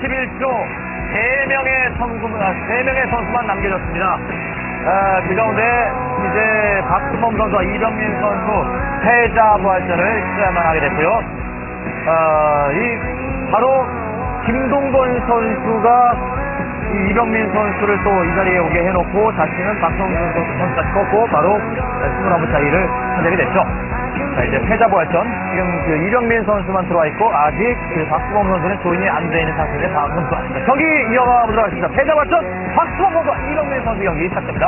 이제 11초 3명의 선수만, 아, 3명의 선수만 남겨졌습니다. 아, 그 가운데 이제 박수범 선수와 이병민 선수 패자 부활전을 시작만 하게 됐고요. 아, 이 바로 김동건 선수가 이 이병민 선수를 또 이 자리에 오게 해놓고 자신은 박성준 선수까지 꺾고 바로 21분 차이를 하게 됐죠. 자, 이제 패자 부활전. 지금 그 이병민 선수만 들어와 있고, 아직 그 박수범 선수는 조인이 안 돼 있는 상태인데 다음 선수 왔습니다. 경기 이어가 보도록 하겠습니다. 패자 부활전, 박수범 선수와 이병민 선수 경기 시작됩니다.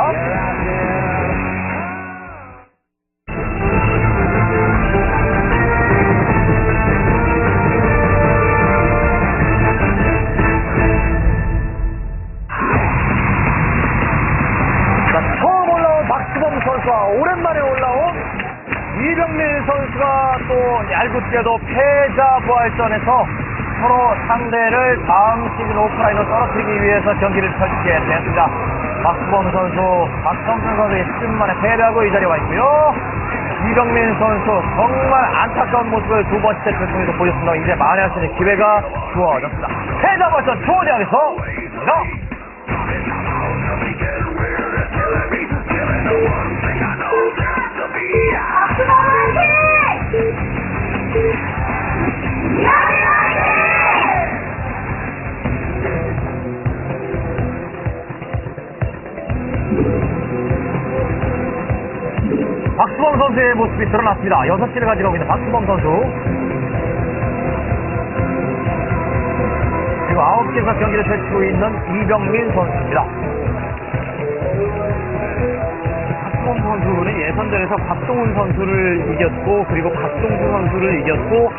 선수가 또 얄궂게도 패자 부활전에서 서로 상대를 다음 시즌 오프라인으로 떨어뜨리기 위해서 경기를 펼치게 됐습니다. 박수범 선수, 박성준 선수의 10분 만에 패배하고 이 자리에 와 있고요. 이병민 선수 정말 안타까운 모습을 두 번째 통해서 보였습니다. 이제 만회할 수 있는 기회가 주어졌습니다. 패자 부활전 초대하겠서 니다 박수범 선수의 모습이 드러났습니다. 6시를 가져가고 있는 박수범 선수. 그리고 9시에서 경기를 펼치고 있는 이병민 선수입니다. 예선전에서 박동훈 선수를 이겼고, 그리고 박동수 선수를 이겼고,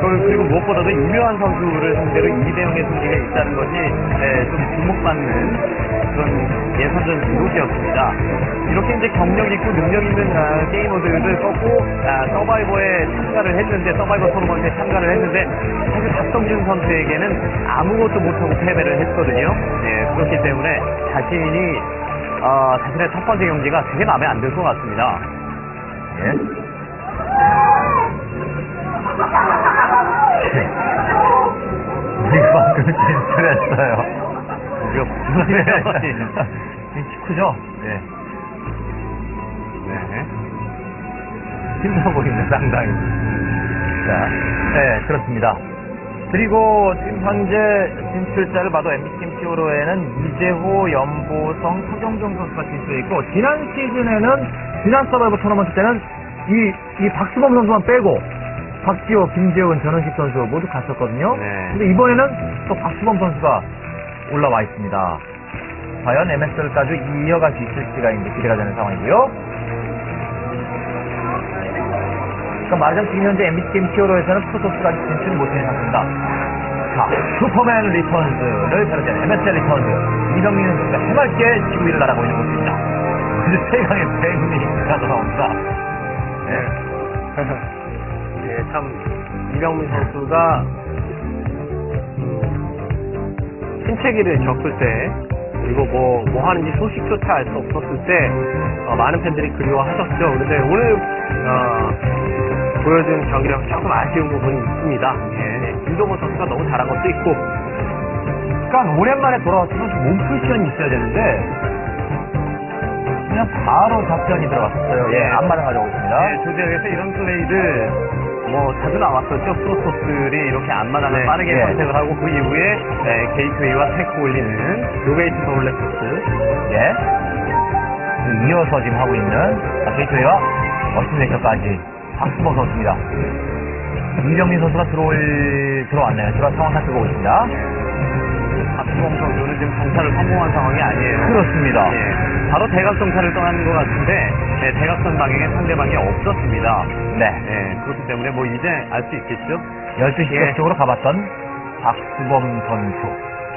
그- 그리고 무엇보다도 이묘한 선수를 상대로 2대0의 승리가 있다는 것이 에, 좀 주목받는 그런 예선전 기록이었습니다. 이렇게 이제 경력 있고 능력 있는 아, 게이머들을 꺾고 아, 서바이버에 참가를 했는데 서바이버 토너먼트에 참가를 했는데 사실 박성준 선수에게는 아무것도 못하고 패배를 했거든요. 네, 그렇기 때문에 자신이 어, 자신의 첫 번째 경기가 되게 마음에 안 들 것 같습니다. 예. 우리가 방금 진출했어요. 이거 무슨 키크죠? 네. 네. 힘들어 보입니다, 상당히. 자, 네, 그렇습니다. 그리고 지금 현재 진출자를 봐도 MB팀 히어로에는 이재호, 연보성, 서정종 선수가 진출해 있고, 지난 시즌에는, 지난 서바이버 토너먼트 때는 이, 이 박수범 선수만 빼고, 박지호, 김재훈, 전원식 선수 모두 갔었거든요. 네. 근데 이번에는 또 박수범 선수가 올라와 있습니다. 과연 MSL까지 이어갈 수 있을지가 이제 기대가 되는 상황이고요. 그러니까 말하자면 지금 현재 MBT게임 히어로에서는 프로토스까지 진출 못하는 상태입니다. 자, 슈퍼맨 리턴즈를 펼쳐낸 MSL 리턴즈. 이병민 선수가 해맑게 지구 위를 날아가고 있는 모습입니다. 그 최강의 백미가 돌아옵니다. 네. 예, 참 이병민 선수가 음, 신체기를 겪을 때 그리고 뭐, 뭐 하는지 소식조차 알 수 없었을 때 어, 많은 팬들이 그리워하셨죠. 그런데 오늘 어, 보여준 경기력 조금 아쉬운 부분이 있습니다. 예, 김동호 선수가 너무 잘한 것도 있고 그러니까 오랜만에 돌아왔으면 몸 쿠션이 있어야 되는데 그냥 바로 작전이 들어갔어요. 예, 앞마당 가져오고 있습니다. 예, 조대에서 이런 플레이들 뭐 자주 나왔었죠. 프로토스들이 이렇게 앞마당을 네, 빠르게 예. 선택을 하고 그 이후에 예, 게이트웨이와 테크 올리는 로베이트 서울레토스 예. 그 이어서 지금 하고 있는 게이트웨이와 어시네이터까지 박수범 선수입니다. 이병민 선수가 들어올, 들어왔네요. 들어와 상황 살펴보고 있습니다. 박수범 선수는 지금 정찰을 성공한 상황이 아니에요. 그렇습니다. 예, 바로 대각 정찰을 떠나는 것 같은데 예, 대각선 방향에 상대방이 없었습니다. 네. 예, 그렇기 때문에 뭐 이제 알 수 있겠죠. 12시 예. 쪽으로 가봤던 박수범 선수.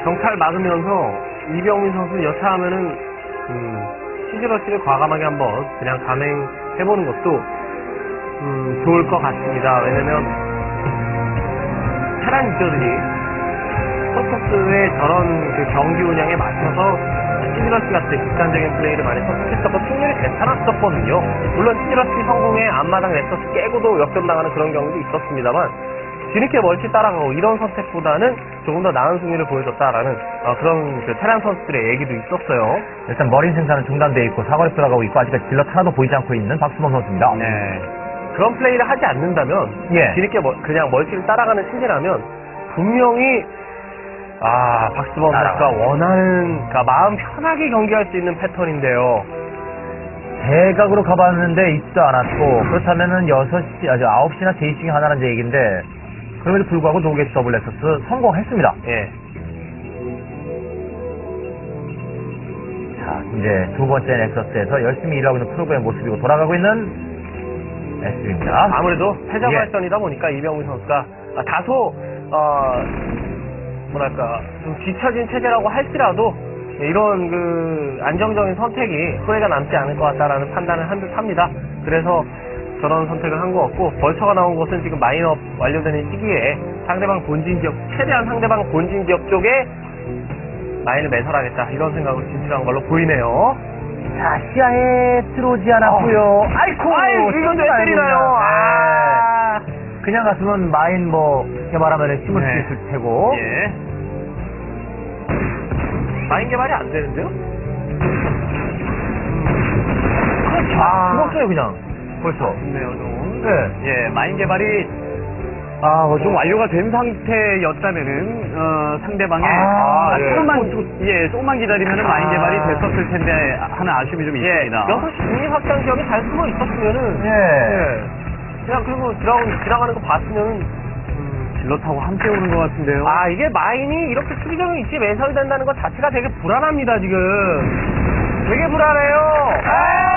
정찰 막으면서 이병민 선수 여차하면은 음, 시즈러시를 과감하게 한번 그냥 감행해보는 것도 음, 좋을 것 같습니다. 왜냐면 테란 유저들이 프로토스의 저런 그 경기 운영에 맞춰서 시즈러시 같은 극단적인 플레이를 많이 선택했었고 승률이 괜찮았었거든요. 물론 시즈러시 성공에 앞마당 넥서스 깨고도 역전당하는 그런 경우도 있었습니다만 뒤늦게 멀티 따라가고 이런 선택보다는 조금 더 나은 승리를 보여줬다라는 어, 그런 그 테란 선수들의 얘기도 있었어요. 일단 머린 생산은 중단돼 있고 사거리 들어가고 있고 아직까지 질럿 하나도 보이지 않고 있는 박수범 선수입니다. 네. 그런 플레이를 하지 않는다면 예. 뒤늦게 멀- 그냥 멀티를 따라가는 체제라면 분명히 아 박수범. 선수가 원하는 그러니까 마음 편하게 경기할 수 있는 패턴인데요. 대각으로 가봤는데 있지도 않았고 그렇다면은 6시, 아주 9시나 3시 중에 하나라는 얘기인데 그럼에도 불구하고 노게이트 더블 렉서스 성공했습니다. 예. 자, 이제 두 번째 넥서스에서 열심히 일하고 있는 프로그램 모습이고 돌아가고 있는 SB입니다. 아무래도 패자 예. 발전이다 보니까 이병훈 선수가 아, 다소 어, 뭐랄까 좀 뒤처진 체제라고 할지라도 이런 그 안정적인 선택이 후회가 남지 않을 것 같다라는 판단을 한 듯 합니다. 그래서 저런 선택을 한 것 같고 벌처가 나온 것은 지금 마인업 완료되는 시기에 상대방 본진 지역 최대한 상대방 본진 지역 쪽에 마인을 매설하겠다 이런 생각을 진출한 걸로 보이네요. 자, 시야에 들어오지 않았고요. 아이쿠! 아이, 이건 왜좀 때리나요? 아. 네. 그냥 갔으면 마인 뭐, 이렇게 말하면 힘을 네. 쓰있을 테고. 예. 마인 개발이 안 되는데요? 그렇죠. 아. 죽었어요, 그냥. 벌써. 좀. 네. 예, 마인 개발이 아, 어, 좀 완료가 된 상태였다면은 어, 상대방의 아, 아, 예. 조금만 예, 조금만 기다리면은 아. 마인 개발이 됐었을 텐데 하는 아쉬움이 좀 예. 있습니다. 6시 중립 확장 지역에 잘 숨어 있었으면은. 예. 예. 그냥 그리고 지나가는, 지나가는 거 봤으면은. 질럿하고 함께 오는 것 같은데요. 아, 이게 마인이 이렇게 수비적인 위치에 매설된다는 것 자체가 되게 불안합니다, 지금. 되게 불안해요. 아!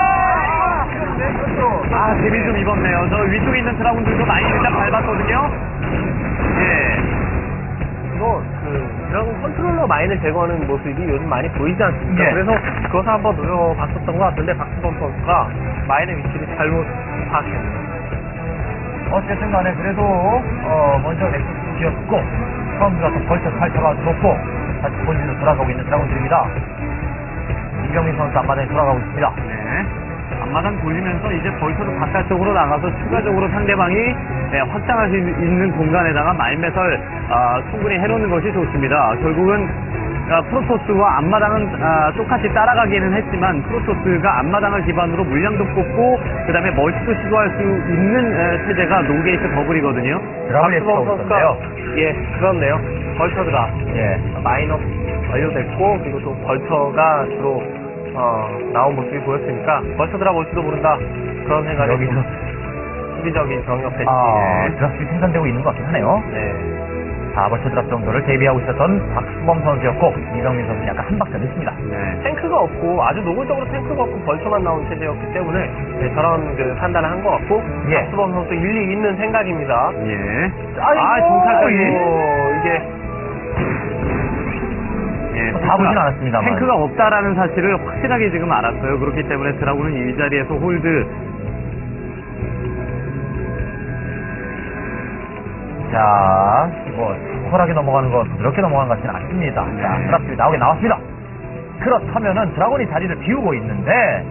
아, 데뷔 좀 입었네요. 저 위쪽에 있는 드라군들도 많이 일단 밟았거든요. 예. 이거 그 드라곤 컨트롤러 마인을 제거하는 모습이 요즘 많이 보이지 않습니까? 예. 그래서 그것을 한번 노려봤었던 것 같은데 박수범 선수가 마인의 위치를 잘못 파악했네요. 어쨌든 간에 그래도, 어, 먼저 넥서스 지었고, 처음 들어서 벌써 탈퇴가 좋고, 다시 본진으로 돌아가고 있는 드라곤들입니다. 이병민 선수 앞마당에 돌아가고 있습니다. 네. 앞마당 돌리면서 이제 벌써도 바깥쪽으로 나가서 추가적으로 상대방이 예, 확장할 수 있는 공간에다가 말매설 아, 충분히 해놓는 것이 좋습니다. 결국은 아, 프로토스와 앞마당은 아, 똑같이 따라가기는 했지만 프로토스가 앞마당을 기반으로 물량도 뽑고 그 다음에 멀티도 시도할 수 있는 에, 체제가 노게이트 들어오고 선수가 있었네요. 예, 그렇네요. 벌처드가 예. 마인업 완료됐고 그리고 또 벌처가 주로 어, 나온 모습이 보였으니까 벌처드라 볼지도 모른다 그런 생각이 여기서, 좀 수비적인 병력 배치 아, 드랍이 생산되고 있는 것 같긴 하네요. 네. 자, 벌써 드랍 정도를 대비하고 있었던 박수범 선수였고, 이병민 선수는 약간 한 박자 늦습니다. 네. 탱크가 없고 아주 노골적으로 탱크가 없고 벌처만 나온 체제였기 때문에 네, 저런 그 판단을 한 것 같고 예. 박수범 선수 일리 있는 생각입니다. 예. 아이고, 아, 정찰까지. 어, 이게 예, 다 보진 않았습니다만. 탱크가 없다라는 사실을 확실하게 지금 알았어요. 그렇기 때문에 드라군은 이 자리에서 홀드. 자, 뭐, 쿨하게 넘어가는 거, 부드럽게 넘어가는 것 같지는 않습니다. 자, 네. 드랍이 나오게 나왔습니다. 그렇다면은 드라곤이 자리를 비우고 있는데,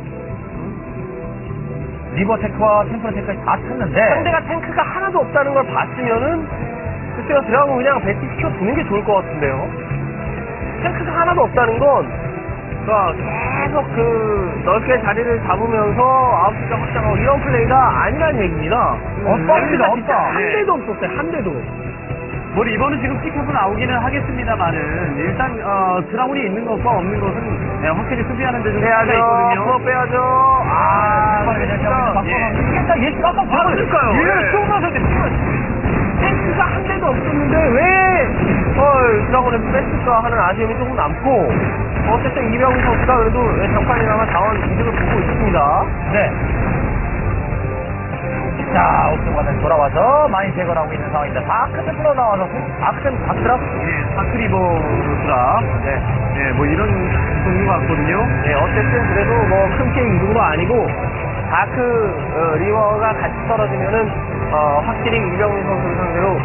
리버테크와 템플테크까지 다 탔는데, 상대가 탱크가 하나도 없다는 걸 봤으면은 글쎄요 드라곤 그냥 배치 시켜 두는 게 좋을 것 같은데요. 탱크가 하나도 없다는 건 그러니까 계속 그 넓게 자리를 잡으면서 아웃시가 확장하고 이런 플레이가 아니란 얘기입니다. 없습니다, 없다. 한 네. 대도 없었어요. 한 대도. 뭐 리버는 지금 찍혀서 나오기는 하겠습니다만은 일단 어, 드라군이 있는 것과 없는 것은 네, 확실히 수비하는 데좀 차이가 빼야죠. 있거든요. 그거 빼야죠. 아, 진짜. 예. 예, 깜깜 아, 그러니까요. 예. 예. 쏘면서 탱크가 한 대도 없었는데 왜 어, 드라곤에서 뺐을까 하는 아쉬움이 조금 남고 어쨌든 이병희 선수가 그래도 잠깐이나마 자원 이득을 보고 있습니다. 네. 자, 다시 돌아와서 많이 제거하고 있는 상황입니다. 다크트 풀어 나와서, 다크트, 다크트랍? 예, 사크리버스라 네. 예, 뭐 이런 종류 같거든요. 네, 어쨌든 그래도 뭐큰 피해 입은 거 아니고 다크 어, 리버가 같이 떨어지면은 어, 확실히 이병민 선수를 상대로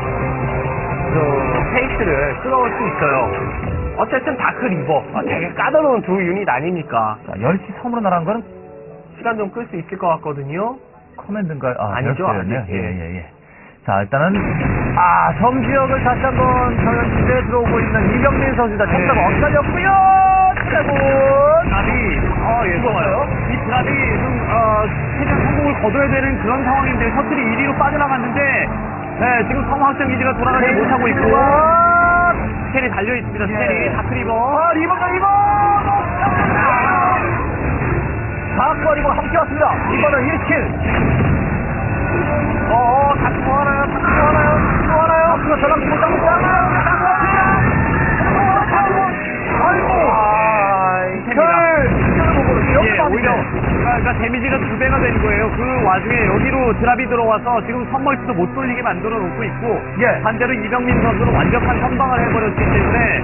그 페이스를 끌어올 수 있어요. 어쨌든 다크 리버 아, 되게 까다로운 두 유닛 아니니까 자, 10시 섬으로 날아간 거는 시간 좀 끌 수 있을 것 같거든요. 커맨드인가요? 아, 아니죠, 그렇군요. 아직. 예, 예, 예. 자, 일단은 아, 점지역을 다시 한번 전진에 들어오고 있는 이경민 선수입니다. 네. 점점 엇갈렸고요. 드래곤. 드랍이, 어, 예, 좋아요. 이 어, 최대한 성공을 거둬야 되는 그런 상황인데, 셔틀이 1위로 빠져나갔는데, 네, 지금 성황점 기지가 돌아가지 못하고 있고, 스캔이 달려있습니다, 스캔이. 예. 다크리버. 아, 리버가 리버! 다크와 리버 함께 왔습니다. 리버는 1킬. 어, 어, 다크 뭐 하나요? 다크 뭐 하나요? 다크 뭐 하나요? 다크가 전화 못하고 아이고! 예, 오히려, 그러니까 데미지가 두 배가 된 거예요. 그 와중에 여기로 드랍이 들어와서 지금 선멀티도 못 돌리게 만들어 놓고 있고, 예. 반대로 이병민 선수는 완벽한 선방을 해버렸기 때문에,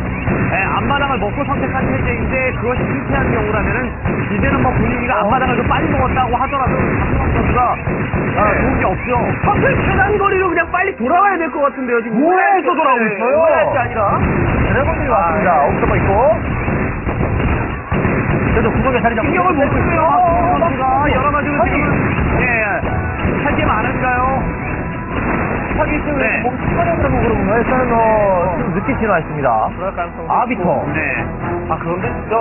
예, 앞마당을 먹고 선택한 체제인데, 그것이 실패한 경우라면은, 이제는 뭐 분위기가 앞마당을 좀 빨리 먹었다고 하더라도, 박수영 선수가, 아, 좋은 게 없죠. 사실 최단 거리로 그냥 빨리 돌아와야 될 것 같은데요, 지금. 우회에서 돌아오고 있어요. 우회할 게 아니라. 드래곤들이 왔습니다. 옥터버 있고. 그래도 구석에 자리 잡고. 신경을 못 쓰고요. 선수가 네. 여러 가지로 지금, 예, 할게 많은가요? 차기 때문에 네. 몸 치마려고 그러군요. 일단은 어, 좀 늦게 진화했습니다. 그럴 가능성이 아비터. 있고. 네. 아, 그런데 진짜,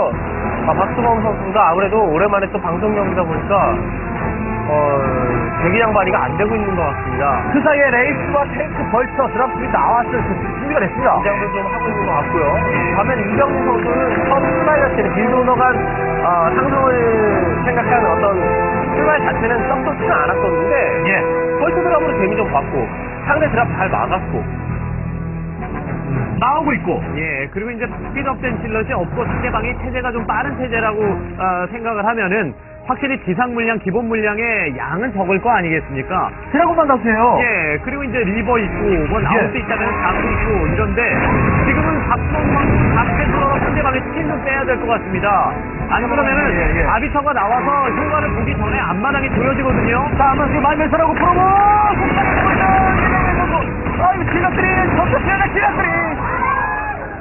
아, 박수범 선수가 아무래도 오랜만에 또 방송 경기다 보니까, 어, 대기장 발휘가 안 되고 있는 것 같습니다. 그 사이에 레이스와 탱크 벌처 드랍들이 나왔을 그 준비가 됐습니다. 긴장도 좀 하고 있는 것 같고요. 반면 이병민 선수는 처음 출발했을 때 빌드 오너가 어, 상승을 생각하는 어떤 출발 자체는 썩 좋지는 않았었는데 예. 펄스 드랍으로 데미 좀 받고 상대 드랍 잘 막았고 나오고 있고. 예, 그리고 이제 스피드업된 질럿이 없고 상대방이 태제가 좀 빠른 태제라고 어, 생각을 하면은 확실히 지상 물량, 기본 물량의 양은 적을 거 아니겠습니까? 드래곤만 다수예요. 예, 그리고 이제 리버 있고, 뭐 나올 예. 수 있다면 다크 있고, 이런데, 지금은 박성만, 박태수로 상대방의 좀 빼야 될 것 같습니다. 아니, 그러면은, 예, 예. 아비터가 나와서 효과를 보기 전에 앞마당이 조여지거든요. 자, 한번 지금 말면서라고 프로모! 아이고, 질럿들이, 전투피해가 질럿들이!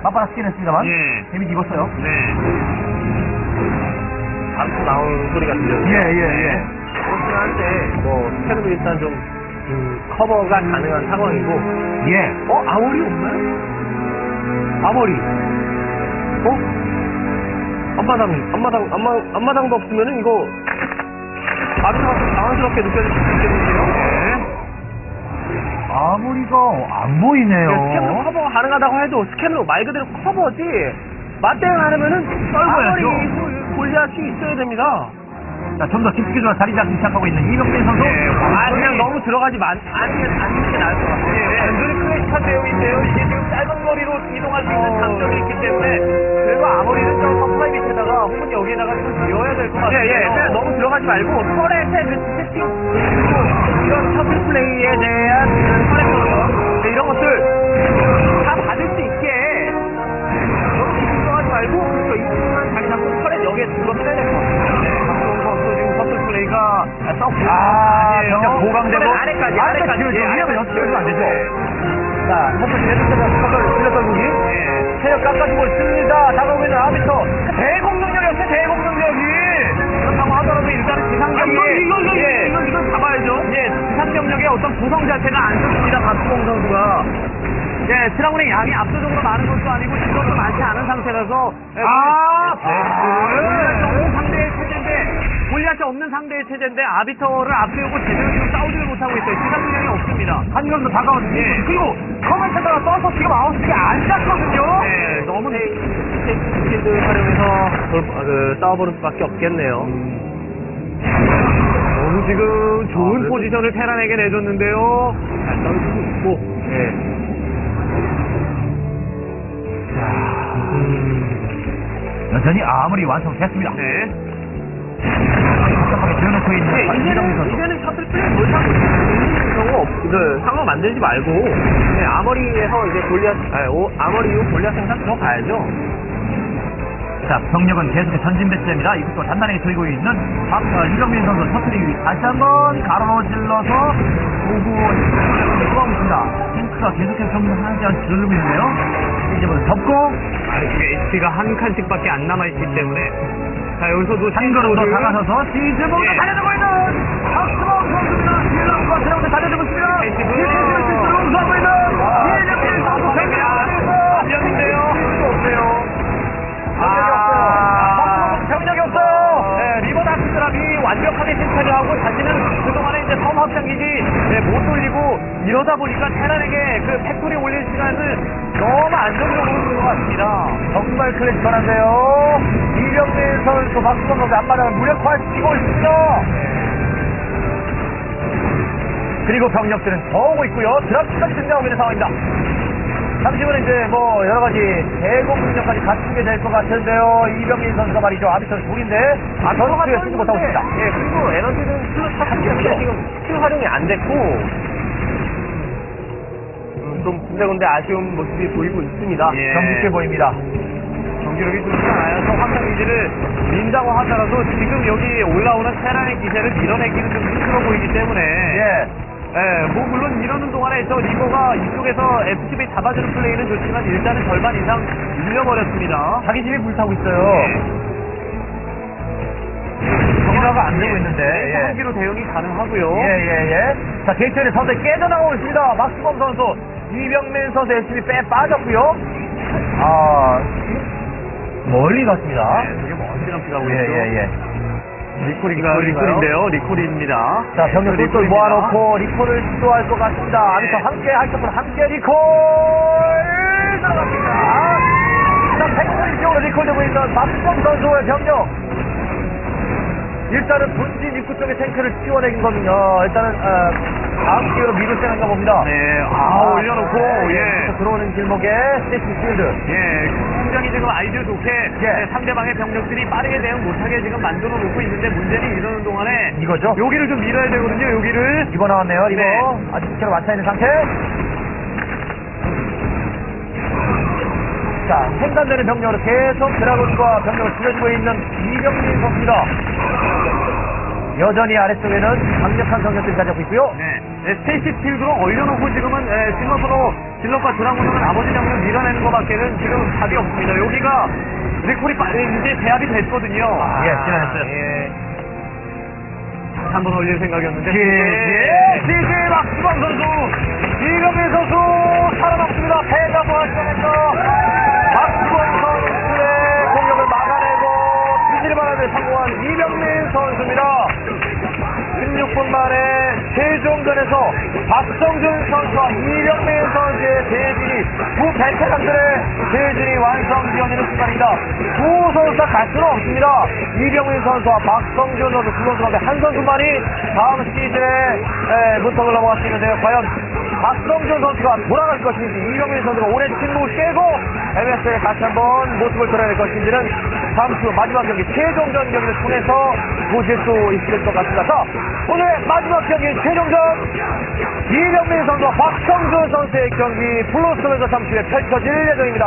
맞받아치긴 했습니다만. 예. 데미지 입었어요. 네. 방수 나오는 소리가 들려요. 예, 예, 예. 그렇긴 한데 뭐 스캔으로 일단 좀 음, 커버가 가능한 상황이고 예. 어? 아머리 없나요? 아머리 어? 앞마당 앞마당 앞마, 앞마당도 없으면은 이거 아비타가 좀 당황스럽게 느껴질 수 있겠는데요? 네. 아무리가 안 보이네요. 스캔으로 커버가 가능하다고 해도 스캔으로 말 그대로 커버지 맞대응 하려면은 떨궈야죠. 아머리 골리앗이 있어야 됩니다 자, 좀더 들어 자리 잡기 시작하고 있는 이병민 선수. 예, 아 그냥 너무 들어가지 마 아니면 아니는 게 나을 것 같아요 예, 완전히 클래식한 내용인데요. 이게 지금 짧은 거리로 이동할 수 있는 장점이 있기 때문에 그리고 아무리는 저 서플라이 밑에다가 혹은 여기에다가 좀 지어야 될 것 같아요. 예, 예. 그냥 너무 들어가지 말고 터렛의 그 세팅 그리고 이런 셔틀 플레이에 대한 아래까지. 지금 예, 위험에 아래까지. 연습해서는 안 되죠. 예. 자, 선수 계속해서 선을 실렸던 공이. 예. 체력 깎아주고 있습니다. 다가오고 있는 아비터. 대공능력이었어요, 대공능력이. 그렇다고 하더라도 일단 지상 아, 이거, 예. 잡아야죠. 예, 지상 경력의 어떤 구성 자체가 안 좋습니다. 박수홍 선수가. 예, 드라군의 양이 압도적으로 많은 것도 아니고 질럿도 많지 않은 상태라서 예, 아, 아, 네. 없는 없는 상대의 체제인데 아비터를 앞세우고 제대로 지금 싸우지를 못하고 있어요. 지상 능력이 없습니다. 한점더 다가오는 예. 그리고 커맨드가 써서 지금 아웃스가 안 잡거든요. 예, 너무 스킬드 활용해서 돌- 어, 그, 싸워보는 수밖에 없겠네요. 너무 지금 좋은 아, 그래도- 포지션을 테란에게 내줬는데요. 잘 싸우고 있고, 예. 여전히 아무리 완성됐습니다. 네. 그, 상황 만들지 말고, 네, 아머리에서 이제 골리앗, 아니, 오, 아머리 이후 골리앗 생산 들어가야죠. 자, 병력은 계속해 전진 배치됩니다. 이것도 단단하게 들고 있는 박, 어, 이병민 선수 터트리기 다시 한번 가로질러서 오구 들어가고 있습니다. 탱크가 계속해서 점하지 않고 들르고 있는데요. 이제부터 접고 아, 지금 HP가 한 칸씩밖에 안 남아있기 때문에 자 여기서도 한 걸음 더 다가서서 시즈모가 예. 달려들고 있는 박수범 선수입니다. 이러다 보니까 테란에게 그 팩토리 올릴 시간을 너무 안정적으로 준것 같습니다. 정말 클래식 전한데요. 이병민 선수 박수범 선수 앞마당을 무력화시키고 있습니다. 그리고 병력들은 더 오고 있고요. 드랍까지 등장하고 있는 상황입니다. 잠시 후에 이제 뭐 여러 가지 대공 능력까지 갖추게 될 것 같은데요. 이병민 선수가 말이죠. 아비터는 둘인데 전투에 쓰지 못하고 있습니다. 예, 그리고 에너지는 플러스 때문에 지금 킬 활용이 안 됐고, 음, 좀 군데군데 아쉬운 모습이 보이고 있습니다. 예. 경직해 보입니다. 경기력이 좋지 않아요. 저 확장 기지를 민다고 하더라도 지금 여기 올라오는 테란의 기세를 밀어내기는 좀 힘들어 보이기 때문에 예. 예, 뭐 물론 이러는 동안에 저 리버가 이쪽에서 FTV 잡아주는 플레이는 좋지만 일단은 절반 이상 밀려버렸습니다. 자기 집이 불타고 있어요. 진화가 안 되고 있는데. 네, 예. 한기로 대응이 가능하고요. 예, 예, 예. 자, 게이트를 선수 깨져나가고 있습니다. 박수범 선수, 이병민 선수 열심히 빼 빠졌고요. 아, 멀리 갔습니다. 네, 되게 먼지 남기라고 예, 있죠. 예, 예. 리콜이 리콜인가요? 리콜인데요. 리콜입니다. 자, 병력 또 리콜입니다. 모아놓고 리콜을 시도할 것 같습니다. 네. 아비터 함께 하이터플 함께 리콜 들어갑니다. 자, 팩토리 지역으로 리콜되고 있는 박수범 선수의 병력. 일단은 본진 입구 쪽에 탱크를 띄워내긴 거든요. 일단은 어, 다음 기회로 미룰 생각인가 봅니다. 네, 아, 올려놓고, 네, 예. 들어오는 길목에 스테이시 필드. 예, 굉장히 지금 아이디어 좋게 예. 네, 상대방의 병력들이 빠르게 대응 못하게 지금 만들어 놓고 있는데 문제는 이러는 동안에 이거죠? 여기를 좀 밀어야 되거든요, 여기를. 이거 나왔네요. 이거 네. 아직 스케로 완차 있는 상태. 자, 생산되는 병력으로 계속 드라곤과 병력을 줄여주고 있는 이병민 선수입니다. 여전히 아래쪽에는 강력한 병력들이 가지고 있고요. 네, 네, 스테이시 필드로 얼려놓고 지금은 예, 질럿으로 질럿과 드라군은 아버지 병을 밀어내는 것밖에는 지금 답이 없습니다. 여기가 리콜이 빠- 예, 이제 제압이 됐거든요. 예, 지나갔어요. 예. 한번 올릴 생각이었는데. 예, CG 박수범 선수, 이병민 선수 살아남습니다. 패자부 활성에서 박수범 선수의 공격을 막아내고 뒤지를 바람에 성공한 이병민 선수입니다. 16분 만에 최종전에서 박성준 선수와 이병민 선수의 대진이 두 베테랑들의 대진이 완성되어지는 순간입니다. 두 선수가 갈 수는 없습니다. 이병민 선수와 박성준 선수 두 선수 가운데 한 선수만이 다음 시즌에 에, 문턱을 넘어갈 수 있는데요. 과연 박성준 선수가 돌아갈 것인지 이병민 선수가 오랜 침묵을 깨고 MS에 다시 한번 모습을 드러낼 것인지는 다음 주 마지막 경기 최종전 경기를 통해서 보실 수 있을 것 같습니다. 자, 오늘의 마지막 경기 최종전 이병민 선수와 박성준 선수의 경기 플러스에서 잠시 후에 펼쳐질 예정입니다.